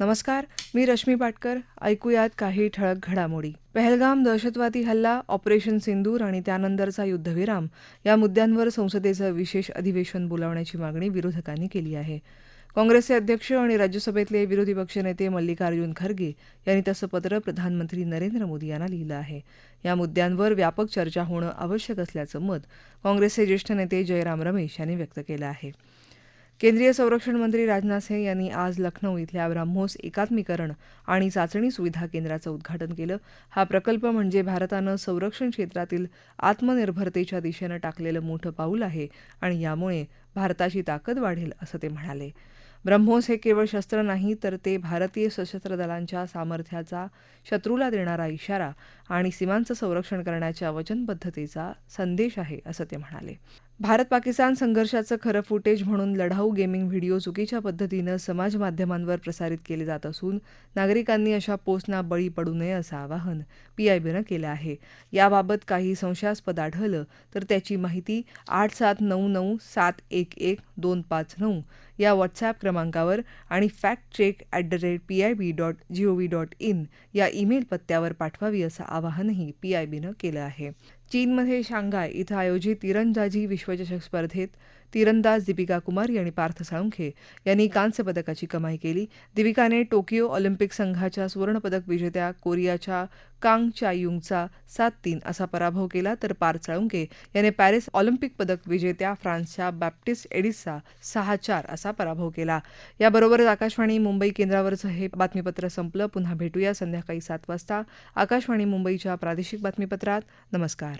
नमस्कार मी रश्मी पाटकर. ऐकूयात काही ठळक घडामोडी. पहलगाम दहशतवादी हल्ला ऑपरेशन सिंदूर आणि त्यानंतरचा युद्धविराम या मुद्द्यांवर संसदेचं विशेष अधिवेशन बोलावण्याची मागणी विरोधकांनी केली आहे. काँग्रेसचे अध्यक्ष आणि राज्यसभेतले विरोधी पक्षनेते मल्लिकार्जुन खरगे यांनी तसं पत्र प्रधानमंत्री नरेंद्र मोदी यांना लिहिलं आहे. या मुद्द्यांवर व्यापक चर्चा होणं आवश्यक असल्याचं मत काँग्रेसचे ज्येष्ठ नेते जयराम रमेश यांनी व्यक्त केलं आहे. केंद्रीय संरक्षण मंत्री राजनाथ सिंह यांनी आज लखनौ इथल्या ब्राह्मोस एकात्मीकरण आणि चाचणी सुविधा केंद्राचं उद्घाटन केलं. हा प्रकल्प म्हणजे भारतानं संरक्षण क्षेत्रातील आत्मनिर्भरतेच्या दिशेनं टाकलेलं मोठं पाऊल आहे आणि यामुळे भारताची ताकद वाढेल असं ते म्हणाले. ब्रह्मोस हे केवळ शस्त्र नाही तर ते भारतीय सशस्त्र दलांच्या सामर्थ्याचा शत्रूला देणारा इशारा आणि सीमांचं संरक्षण करण्याच्या वचनबद्धतेचा संदेश आहे असं ते म्हणाले. भारत पाकिस्तान संघर्षाचं खरं फुटेज म्हणून लढाऊ गेमिंग व्हिडिओ चुकीच्या पद्धतीनं समाज माध्यमांवर प्रसारित केले जात असून नागरिकांनी अशा पोस्टना बळी पडू नये असं आवाहन पीआयबीनं केलं आहे. याबाबत काही संशयास्पद आढळलं तर त्याची माहिती आठ सात नऊ नऊ सात एक एक दोन पाच नऊ या व्हॉट्सॲप क्रमांकावर आणि fact check at the rate P I B dot G O V dot in या ईमेल पत्त्यावर पाठवावी असं आवाहनही पीआयबीनं केलं आहे. चीनमध्ये शांघाय इथं आयोजित तिरंदाजी विश्वचषक स्पर्धेत तिरंदाज दीपिका कुमारी आणि पार्थ साळुंखे यांनी कांस्य पदकाची कमाई केली. दीपिकाने टोकियो ऑलिम्पिक संघाच्या सुवर्णपदक विजेत्या कोरियाच्या कांग चायुंगचा सात तीन असा पराभव केला तर पार्थ साळुंखे याने पॅरिस ऑलिम्पिक पदक विजेत्या फ्रान्सच्या बॅप्टिस्ट एडिसचा सहा चार असा पराभव केला. याबरोबरच आकाशवाणी मुंबई केंद्रावरचं हे बातमीपत्र संपलं. पुन्हा भेटूया संध्याकाळी सात वाजता आकाशवाणी मुंबईच्या प्रादेशिक बातमीपत्रात. नमस्कार.